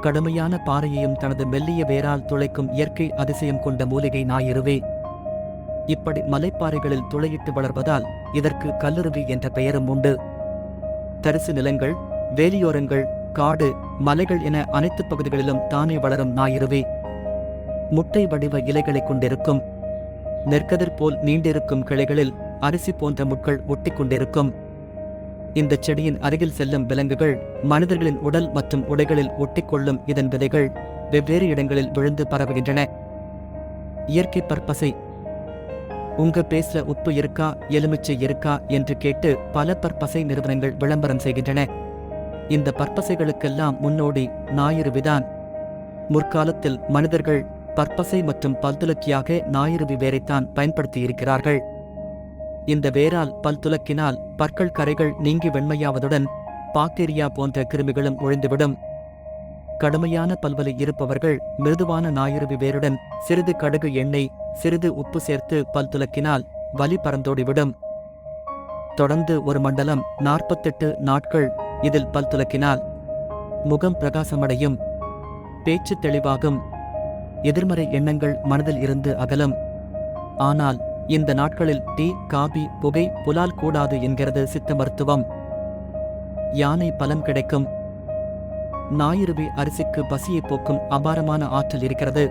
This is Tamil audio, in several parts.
கடுமையான பாறையையும் தனது மெல்லிய வேரால் துளைக்கும் இயற்கை அதிசயம் கொண்ட மூலிகை ஞாயிறுவே. இப்படி மலைப்பாறைகளில் துளையிட்டு வளர்வதால் இதற்கு கல்லுருவி என்ற பெயரும் உண்டு. தரிசு நிலங்கள் வேலியோரங்கள் காடு மலைகள் என அனைத்து பகுதிகளிலும் தானே வளரும் ஞாயிறுவே. முட்டை வடிவ இலைகளைக் கொண்டிருக்கும். நெற்கதிர் போல் நீண்டிருக்கும் கிளைகளில் அரிசி போன்ற முட்கள் ஒட்டிக் கொண்டிருக்கும். இந்த செடியின் அருகில் செல்லும் விலங்குகள் மனிதர்களின் உடல் மற்றும் உடைகளில் ஒட்டிக்கொள்ளும் இதன் விதைகள் வெவ்வேறு இடங்களில் விழுந்து பரவுகின்றன. இயற்கை பற்பசை. உங்க பேசுற உப்பு இருக்கா எலுமிச்சை இருக்கா என்று கேட்டு பல பற்பசை நிறுவனங்கள் விளம்பரம் செய்கின்றன. இந்த பற்பசைகளுக்கெல்லாம் முன்னோடி ஞாயிறுவிதான் முற்காலத்தில் மனிதர்கள் பற்பசை மற்றும் பல்துலக்கியாக ஞாயிறுவி வேரைத்தான் பயன்படுத்தியிருக்கிறார்கள். இந்த வேரால் பல் துலக்கினால் பற்கள் கரைகள் நீங்கி வெண்மையாவதுடன் பாக்டீரியா போன்ற கிருமிகளும் ஒழிந்துவிடும். கடுமையான பல்வலி இருப்பவர்கள் மிருதுவான ஞாயிறுவி வேருடன் சிறிது கடுகு எண்ணெய் சிறிது உப்பு சேர்த்து பல் துலக்கினால் வலி பறந்தோடிவிடும். தொடர்ந்து ஒரு மண்டலம் நாற்பத்தெட்டு நாட்கள் இதில் பல் துலக்கினால் முகம் பிரகாசமடையும். பேச்சு தெளிவாகும். எதிர்மறை எண்ணங்கள் மனதில் இருந்து அகலும். ஆனால் இந்த நாட்களில் டீ காபி புகை புலால் கூடாது என்கிறது சித்த மருத்துவம். யானை பலம் கிடைக்கும். ஞாயிறுவி அரிசிக்கு பசியை போக்கும் அபாரமான ஆற்றல் இருக்கிறது.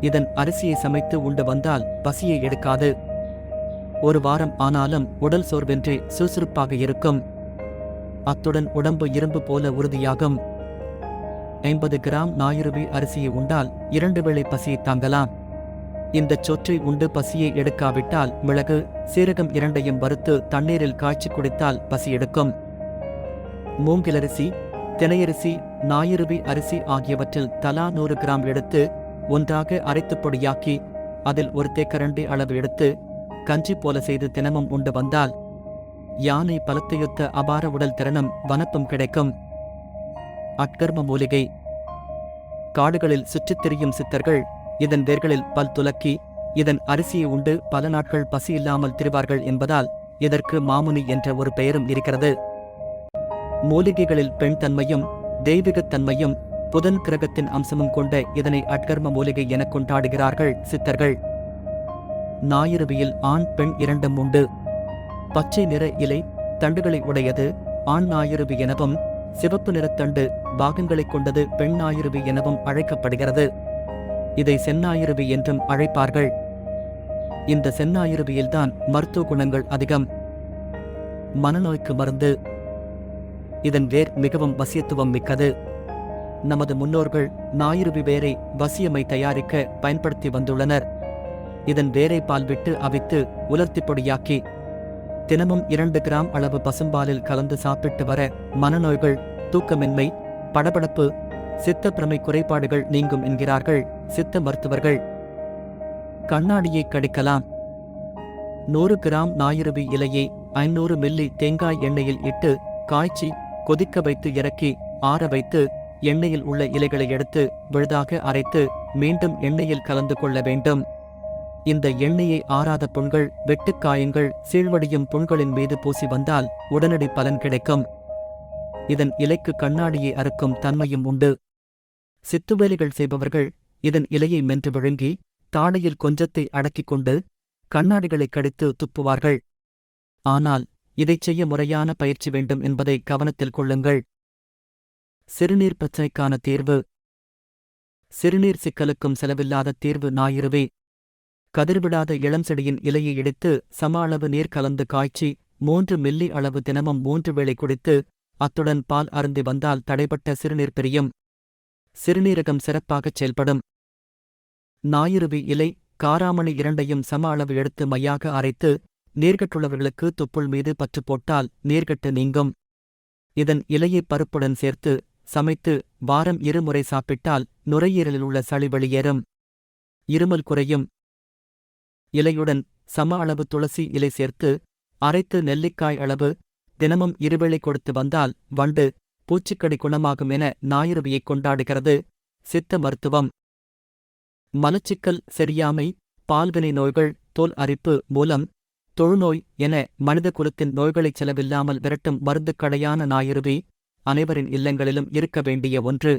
இதன் அரிசியை சமைத்து உண்டு வந்தால் பசியை எடுக்காது. ஒரு வாரம் ஆனாலும் உடல் சோர்வின்றி சுறுசுறுப்பாக இருக்கும். அத்துடன் உடம்பு இரும்பு போல உறுதியாகும். ஐம்பது கிராம் ஞாயிறுவி அரிசியை உண்டால் இரண்டு வேளை பசியை தாங்கலாம். இந்தச் சொற்றை உண்டு பசியை எடுக்காவிட்டால் மிளகு சீரகம் இரண்டையும் வறுத்து தண்ணீரில் காய்ச்சி குடித்தால் பசி எடுக்கும். மூங்கிலரிசி தினையரிசி ஞாயிறுவி அரிசி ஆகியவற்றில் தலா நூறு கிராம் எடுத்து ஒன்றாக அரைத்துப் பொடியாக்கி அதில் ஒரு தேக்கரண்டி அளவு எடுத்து கஞ்சி போல செய்து தினமும் உண்டு வந்தால் யானை பலத்தையொத்த அபார உடல் திறனும் வனப்பும் கிடைக்கும். அட்கர்ம மூலிகை. காடுகளில் சுற்றித் திரியும் சித்தர்கள் இதன் வேர்களில் பல் துலக்கி இதன் அரிசியை உண்டு பல நாட்கள் பசி இல்லாமல் திரிவார்கள் என்பதால் இதற்கு மாமுனி என்ற ஒரு பெயரும் இருக்கிறது. மூலிகைகளில் பெண் தன்மையும் தெய்வீகத்தன்மையும் புதன் கிரகத்தின் அம்சமும் கொண்ட இதனை அட்கர்ம மூலிகை எனக் கொண்டாடுகிறார்கள் சித்தர்கள். ஞாயிறுவியில் ஆண் பெண் இரண்டும் உண்டு. பச்சை நிற இலை தண்டுகளை உடையது ஆண் ஞாயிறுவி எனவும் சிவப்பு நிறத்தண்டு பாகங்களைக் கொண்டது பெண் ஞாயிறுவி எனவும் அழைக்கப்படுகிறது. இதை செந்நாயிருவி என்றும் அழைப்பார்கள். இந்த செந்நாயிருவியில்தான் மருத்துவ குணங்கள் அதிகம். மனநோய்க்கு மருந்து. இதன் வேர் மிகவும் வசியத்துவம் மிக்கது. நமது முன்னோர்கள் ஞாயிறுவி வேரை வசியமை தயாரிக்க பயன்படுத்தி வந்துள்ளனர். இதன் வேரை பால் விட்டு அவித்து உலர்த்தி பொடியாக்கி தினமும் இரண்டு கிராம் அளவு பசும்பாலில் கலந்து சாப்பிட்டு வர மனநோய்கள் தூக்கமின்மை படபடப்பு சித்தப்பிரமை குறைபாடுகள் நீங்கும் என்கிறார்கள். சித்த மருத்துவர்கள். கண்ணாடியை கடிக்கலாம். நூறு கிராம் ஞாயிறுவி இலையை ஐநூறு மில்லி தேங்காய் எண்ணெயில் இட்டு காய்ச்சி கொதிக்க வைத்து இறக்கி ஆற வைத்து எண்ணெயில் உள்ள இலைகளை எடுத்து விழுதாக அரைத்து மீண்டும் எண்ணெயில் கலந்து கொள்ள வேண்டும். இந்த எண்ணெயை ஆறாத புண்கள் வெட்டுக்காயங்கள் சீழ்வடியும் புண்களின் மீது பூசி வந்தால் உடனடி பலன் கிடைக்கும். இதன் இலைக்கு கண்ணாடியை அறுக்கும் தன்மையும் உண்டு. சித்துவேலிகள் செய்பவர்கள் இதன் இலையை மென்று விழுங்கி தாடையில் கொஞ்சத்தை அடக்கிக் கொண்டு கண்ணாடிகளை கடித்து துப்புவார்கள். ஆனால் இதைச் செய்ய முறையான பயிற்சி வேண்டும் என்பதை கவனத்தில் கொள்ளுங்கள். சிறுநீர் பிரச்சினைக்கான தீர்வு. சிறுநீர் சிக்கலுக்கும் செலவில்லாத தீர்வு ஞாயிறுவே. கதிர்விடாத இளம் செடியின் இலையை இடித்து சம அளவு நீர் கலந்து காய்ச்சி மூன்று மில்லி அளவு தினமும் மூன்று வேளை குடித்து அத்துடன் பால் அருந்தி வந்தால் தடைபட்ட சிறுநீர் பிரியும். சிறுநீரகம் சிறப்பாகச் செயல்படும். ஞாயிறுவி இலை காராமணி இரண்டையும் சம அளவு எடுத்து மையாக அரைத்து நீர்கட்டுள்ளவர்களுக்கு துப்புள் மீது பற்று போட்டால் நீர்கட்டு நீங்கும். இதன் இலையை பருப்புடன் சேர்த்து சமைத்து வாரம் இருமுறை சாப்பிட்டால் நுரையீரலில் உள்ள சளி வெளியேறும். இருமல் குறையும். இலையுடன் சம அளவு துளசி இலை சேர்த்து அரைத்து நெல்லிக்காய் அளவு தினமும் இருவேளை கொடுத்து வந்தால் வண்டு பூச்சிக்கடி குணமாகும் என ஞாயிறுவியைக் கொண்டாடுகிறது. சித்த மருத்துவம். மலச்சிக்கல் சரியாமை பால்வினை நோய்கள் தோல் அரிப்பு மூலம் தொழுநோய் என மனித குலத்தின் நோய்களைச் செலவில்லாமல் விரட்டும் மருந்துக்கடையான நாயிருவே அனைவரின் இல்லங்களிலும் இருக்க வேண்டிய ஒன்று.